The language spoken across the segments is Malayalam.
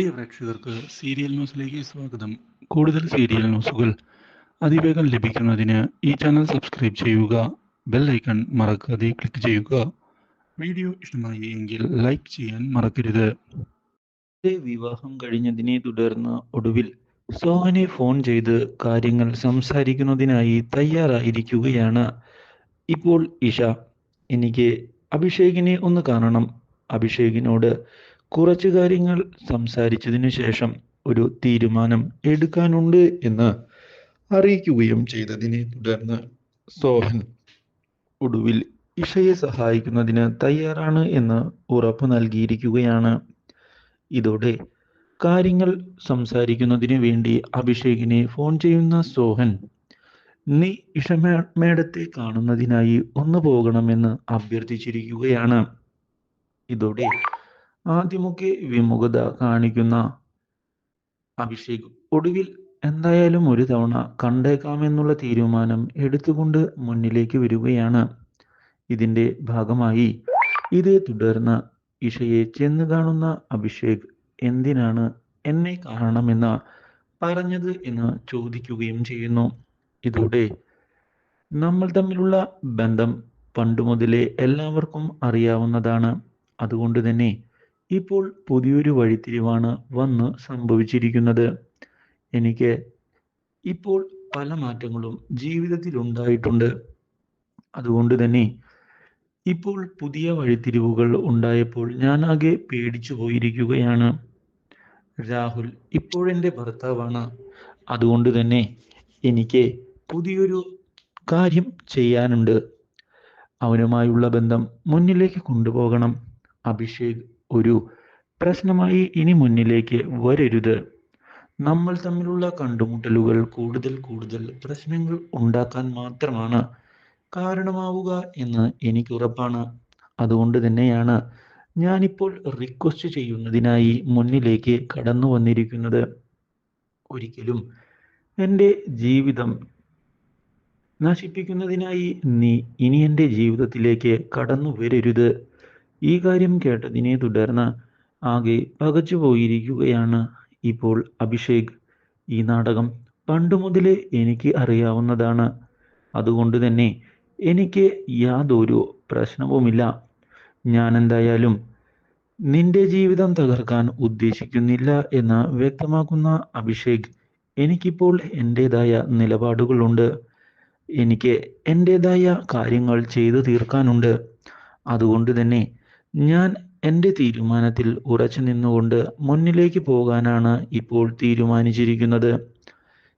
പ്രിയ പ്രേക്ഷകർക്ക് സീരിയൽ ന്യൂസിലേക്ക് സ്വാഗതം. കൂടുതൽ സീരിയൽ ന്യൂസുകൾ അതിവേഗം ലഭിക്കുന്നതിന് ഈ ചാനൽ സബ്സ്ക്രൈബ് ചെയ്യുക ബെൽ ഐക്കൺ മറക്കാതെ ക്ലിക്ക് ചെയ്യുക. വീഡിയോ ഇഷ്ടമായി എങ്കിൽ ലൈക്ക് ചെയ്യാൻ മറക്കരുത്. വിവാഹം കഴിഞ്ഞതിനെ തുടർന്ന് ഒടുവിൽ സോഹനെ ഫോൺ ചെയ്ത് കാര്യങ്ങൾ സംസാരിക്കുന്നതിനായി തയ്യാറായിരിക്കുകയാണ്. ഇപ്പോൾ ഇഷ എനിക്ക് അഭിഷേകിനെ ഒന്ന് കാണണം. അഭിഷേകിനോട് കുറച്ച് കാര്യങ്ങൾ സംസാരിച്ചതിനു ശേഷം ഒരു തീരുമാനം എടുക്കാനുണ്ട് എന്ന് അറിയിക്കുകയും ചെയ്തതിനെ തുടർന്ന് സോഹൻ ഒടുവിൽ ഇഷയെ സഹായിക്കുന്നതിന് തയ്യാറാണ് എന്ന് ഉറപ്പ് നൽകിയിരിക്കുകയാണ്. ഇതോടെ കാര്യങ്ങൾ സംസാരിക്കുന്നതിന് വേണ്ടി അഭിഷേകിനെ ഫോൺ ചെയ്യുന്ന സോഹൻ നീ ഇഷ മേടത്തെ കാണുന്നതിനായി ഒന്ന് പോകണമെന്ന് അഭ്യർത്ഥിച്ചിരിക്കുകയാണ്. ഇതോടെ ആദ്യമൊക്കെ വിമുഖത കാണിക്കുന്ന അഭിഷേക്. ഒടുവിൽ എന്തായാലും ഒരു തവണ കണ്ടേക്കാമെന്നുള്ള തീരുമാനം എടുത്തുകൊണ്ട് മുന്നിലേക്ക് വരികയാണ്. ഇതിന്റെ ഭാഗമായി ഇതേ തുടർന്ന് ഇഷയെ ചെന്ന് കാണുന്ന അഭിഷേക് എന്തിനാണ് എന്നെ കാണണമെന്ന് പറഞ്ഞത് എന്ന് ചോദിക്കുകയും ചെയ്യുന്നു. ഇതോടെ നമ്മൾ തമ്മിലുള്ള ബന്ധം പണ്ടു മുതലേ എല്ലാവർക്കും അറിയാവുന്നതാണ്. അതുകൊണ്ട് തന്നെ ഇപ്പോൾ പുതിയൊരു വഴിത്തിരിവാണ് വന്ന് സംഭവിച്ചിരിക്കുന്നത്. എനിക്ക് ഇപ്പോൾ പല മാറ്റങ്ങളും ജീവിതത്തിൽ ഉണ്ടായിട്ടുണ്ട് അതുകൊണ്ട് തന്നെ ഇപ്പോൾ പുതിയ വഴിത്തിരിവുകൾ ഉണ്ടായപ്പോൾ ഞാൻ ആകെ പേടിച്ചു പോയിരിക്കുകയാണ്. രാഹുൽ ഇപ്പോഴെന്റെ ഭർത്താവാണ്. അതുകൊണ്ട് തന്നെ എനിക്ക് പുതിയൊരു കാര്യം ചെയ്യാനുണ്ട്. അവനുമായുള്ള ബന്ധം മുന്നിലേക്ക് കൊണ്ടുപോകണം. അഭിഷേക് ഒരു പ്രശ്നമായി ഇനി മുന്നിലേക്ക് വരരുത്. നമ്മൾ തമ്മിലുള്ള കണ്ടുമുട്ടലുകൾ കൂടുതൽ കൂടുതൽ പ്രശ്നങ്ങൾ ഉണ്ടാക്കാൻ മാത്രമാണ് കാരണമാവുക എന്ന് എനിക്ക് ഉറപ്പാണ്. അതുകൊണ്ട് തന്നെയാണ് ഞാനിപ്പോൾ റിക്വസ്റ്റ് ചെയ്യുന്നതിനായി മുന്നിലേക്ക് കടന്നു വന്നിരിക്കുന്നത്. ഒരിക്കലും എന്റെ ജീവിതം നശിപ്പിക്കുന്നതിനായി നീ ഇനി എന്റെ ജീവിതത്തിലേക്ക് കടന്നു വരരുത്. ഈ കാര്യം കേട്ടതിനെ തുടർന്ന് ആകെ പകച്ചു പോയിരിക്കുകയാണ് ഇപ്പോൾ അഭിഷേക്. ഈ നാടകം പണ്ടു മുതലേ എനിക്ക് അറിയാവുന്നതാണ്. അതുകൊണ്ട് തന്നെ എനിക്ക് യാതൊരു പ്രശ്നവുമില്ല. ഞാൻ എന്തായാലും നിന്റെ ജീവിതം തകർക്കാൻ ഉദ്ദേശിക്കുന്നില്ല എന്ന് വ്യക്തമാക്കുന്ന അഭിഷേക് എനിക്കിപ്പോൾ എന്റെതായ നിലപാടുകളുണ്ട്. എനിക്ക് എന്റെതായ കാര്യങ്ങൾ ചെയ്തു തീർക്കാനുണ്ട്. അതുകൊണ്ട് തന്നെ ഞാൻ എന്റെ തീരുമാനത്തിൽ ഉറച്ചു നിന്നുകൊണ്ട് മുന്നിലേക്ക് പോകാനാണ് ഇപ്പോൾ തീരുമാനിച്ചിരിക്കുന്നത്.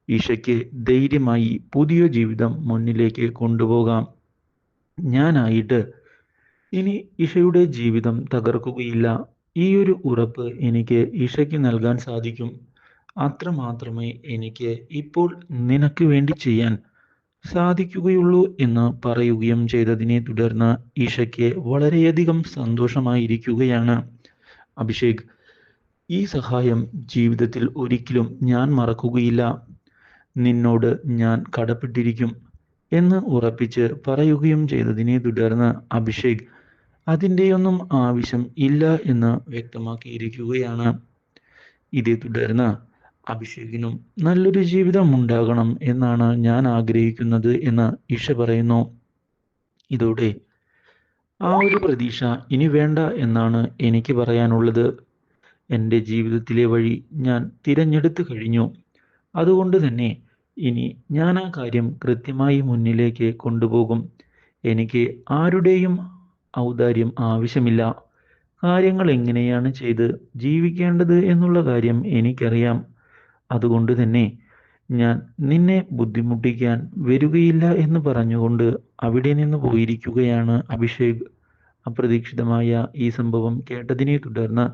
ഈശയ്ക്ക് ധൈര്യമായി പുതിയ ജീവിതം മുന്നിലേക്ക് കൊണ്ടുപോകാം. ഞാനായിട്ട് ഇനി ഇഷയുടെ ജീവിതം തകർക്കുകയില്ല. ഈ ഒരു ഉറപ്പ് എനിക്ക് ഇഷയ്ക്ക് നൽകാൻ സാധിക്കും. അത്രമാത്രമേ എനിക്ക് ഇപ്പോൾ നിനക്ക് വേണ്ടി ചെയ്യാൻ സാധിക്കുകയുള്ളൂ എന്ന് പറയുകയും ചെയ്തതിനെ തുടർന്ന് ഈഷയ്ക്ക് വളരെയധികം സന്തോഷമായിരിക്കുകയാണ്. അഭിഷേക് ഈ സഹായം ജീവിതത്തിൽ ഒരിക്കലും ഞാൻ മറക്കുകയില്ല. നിന്നോട് ഞാൻ കടപ്പെട്ടിരിക്കും എന്ന് ഉറപ്പിച്ച് പറയുകയും ചെയ്തതിനെ തുടർന്ന് അഭിഷേക് അതിന്റെയൊന്നും ആവശ്യം ഇല്ല എന്ന് വ്യക്തമാക്കിയിരിക്കുകയാണ്. ഇതേ തുടർന്ന് അഭിഷേകിനും നല്ലൊരു ജീവിതം ഉണ്ടാകണം എന്നാണ് ഞാൻ ആഗ്രഹിക്കുന്നത് എന്ന് ഇഷ പറയുന്നു. ഇതോടെ ആ ഒരു പ്രതീക്ഷ ഇനി വേണ്ട എന്നാണ് എനിക്ക് പറയാനുള്ളത്. എന്റെ ജീവിതത്തിലെ വഴി ഞാൻ തിരഞ്ഞെടുത്തു കഴിഞ്ഞു. അതുകൊണ്ട് തന്നെ ഇനി ഞാൻ ആ കാര്യം കൃത്യമായി മുന്നിലേക്ക് കൊണ്ടുപോകും. എനിക്ക് ആരുടെയും ഔദാര്യം ആവശ്യമില്ല. കാര്യങ്ങൾ എങ്ങനെയാണ് ചെയ്ത് ജീവിക്കേണ്ടത് എന്നുള്ള കാര്യം എനിക്കറിയാം. അതുകൊണ്ട് തന്നെ ഞാൻ നിന്നെ ബുദ്ധിമുട്ടിക്കാൻ വരികയില്ല എന്ന് പറഞ്ഞുകൊണ്ട് അവിടെ നിന്ന് പോയിരിക്കുകയാണ് അഭിഷേക്. അപ്രതീക്ഷിതമായ ഈ സംഭവം കേട്ടതിനെ തുടർന്ന്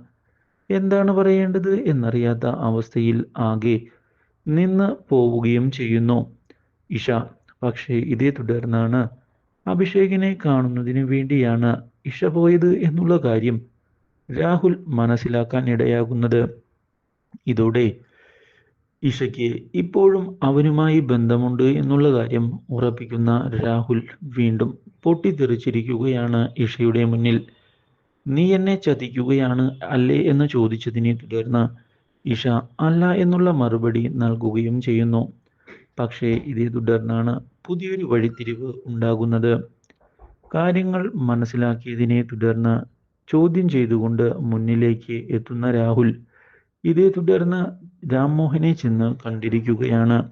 എന്താണ് പറയേണ്ടത് എന്നറിയാത്ത അവസ്ഥയിൽ ആകെ നിന്ന് പോവുകയും ചെയ്യുന്നു. ഇഷ പക്ഷേ ഇതേ തുടർന്നാണ് അഭിഷേകിനെ കാണുന്നതിന് വേണ്ടിയാണ് ഇഷ പോയത് എന്നുള്ള കാര്യം രാഹുൽ മനസ്സിലാക്കാൻ ഇടയാകുന്നത്. ഇതോടെ ഇഷയ്ക്ക് ഇപ്പോഴും അവനുമായി ബന്ധമുണ്ട് എന്നുള്ള കാര്യം ഉറപ്പിക്കുന്ന രാഹുൽ വീണ്ടും പൊട്ടിത്തെറിച്ചിരിക്കുകയാണ് ഇഷയുടെ മുന്നിൽ. നീ എന്നെ ചതിക്കുകയാണ് അല്ലേ എന്ന് ചോദിച്ചതിനെ തുടർന്ന് ഇഷ അല്ല എന്നുള്ള മറുപടി നൽകുകയും ചെയ്യുന്നു. പക്ഷേ ഇതേ തുടർന്നാണ് പുതിയൊരു വഴിത്തിരിവ് ഉണ്ടാകുന്നത്. കാര്യങ്ങൾ മനസ്സിലാക്കിയതിനെ തുടർന്ന് ചോദ്യം ചെയ്തുകൊണ്ട് മുന്നിലേക്ക് എത്തുന്ന രാഹുൽ ഇതേ തുടർന്ന് രാംമോഹനെ ചെന്ന് കണ്ടിരിക്കുകയാണ്.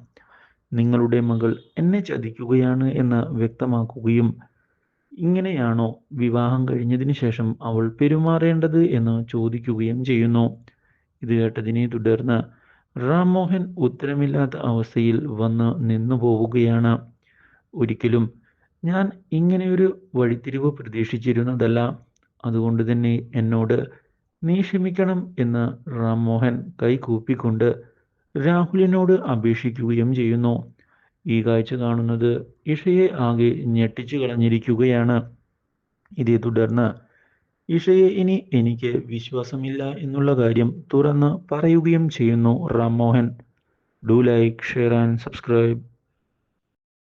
നിങ്ങളുടെ മകൾ എന്നെ ചതിക്കുകയാണ് എന്ന് വ്യക്തമാക്കുകയും ഇങ്ങനെയാണോ വിവാഹം കഴിഞ്ഞതിന് ശേഷം അവൾ പെരുമാറേണ്ടത് എന്ന് ചോദിക്കുകയും ചെയ്യുന്നു. ഇത് കേട്ടതിനെ തുടർന്ന് റാംമോഹൻ ഉത്തരമില്ലാത്ത അവസ്ഥയിൽ വന്ന് നിന്നു പോവുകയാണ്. ഒരിക്കലും ഞാൻ ഇങ്ങനെയൊരു വഴിത്തിരിവ് പ്രതീക്ഷിച്ചിരുന്നതല്ല. അതുകൊണ്ട് തന്നെ എന്നോട് നീ ക്ഷമിക്കണം എന്ന് റാംമോഹൻ കൈകൂപ്പിക്കൊണ്ട് രാഹുലിനോട് അപേക്ഷിക്കുകയും ചെയ്യുന്നു. ഈ കാഴ്ച കാണുന്നത് ഇഷയെ ആകെ ഞെട്ടിച്ചു കളഞ്ഞിരിക്കുകയാണ്. ഇതേ തുടർന്ന് ഇഷയെ ഇനി എനിക്ക് വിശ്വാസമില്ല എന്നുള്ള കാര്യം തുറന്ന് പറയുകയും ചെയ്യുന്നു Rammohan. Do like share and subscribe